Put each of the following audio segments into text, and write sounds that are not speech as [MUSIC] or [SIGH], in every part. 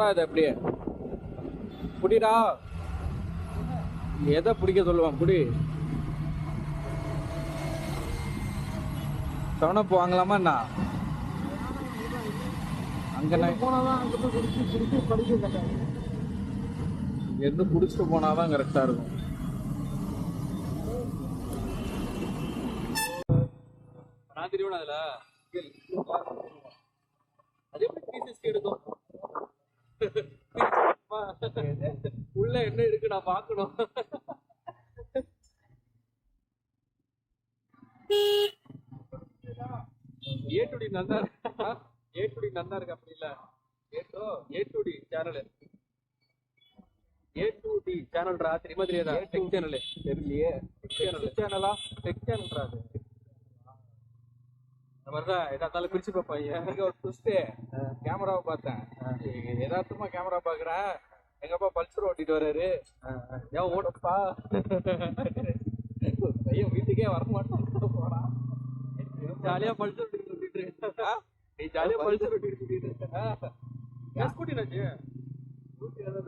புறா இது அப்படியே. புடிடா. எதை பிடிக்க சொல்லுவான் புடி. செவனப்பு வாங்கலாமா என்ன? அங்க நான் போனாதான் அங்க போய் குடிச்சு குடிச்சு படிக்க கட்டாங்க எது புடிச்சிட்டு போனாதான் கரெக்டா இருக்கும். நான் தெரியும் அதுல? [LAUGHS] உள்ள என்ன இருக்கு நான் பார்க்கணும். ஏ டு டி நல்லா இருக்கா? ஏ டு டி நல்லா இருக்கு அப்படி இல்ல A to A to D channel A to D சேனல்ரா தெரியுமா தெரியாதா? டெக் சேனல் தெரியலையே. சேனல் சேனலா டெக் சேனல்ரா அது? இந்த மாதிரிதான் எதா இருந்தாலும் பிரிச்சு பார்ப்பேன் எனக்கு ஒரு ட்விஸ்ட்டு கேமராவை பார்த்தேன். யதார்த்தமா கேமரா பார்க்குறேன் எங்க அப்பா பல்சர் ஓட்டிட்டு வர்றாரு. ஏன் ஓடப்பா. பையன் வீட்டுக்கே வர மாட்டான் போறான். ஜாலியா பல்சர் ஓட்டிட்டு சுத்திட்டு இருக்க நீ ஜாலியா பல்சர் ஓட்டிட்டு சுத்திட்டு இருக்க ஏன் ஸ்கூட்டி நாச்சு ஸ்கூட்டி ஏதோ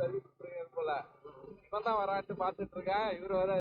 போல. இவன் தான் வரான்ட்டு பார்த்துட்டு இருக்கேன். இவரு வர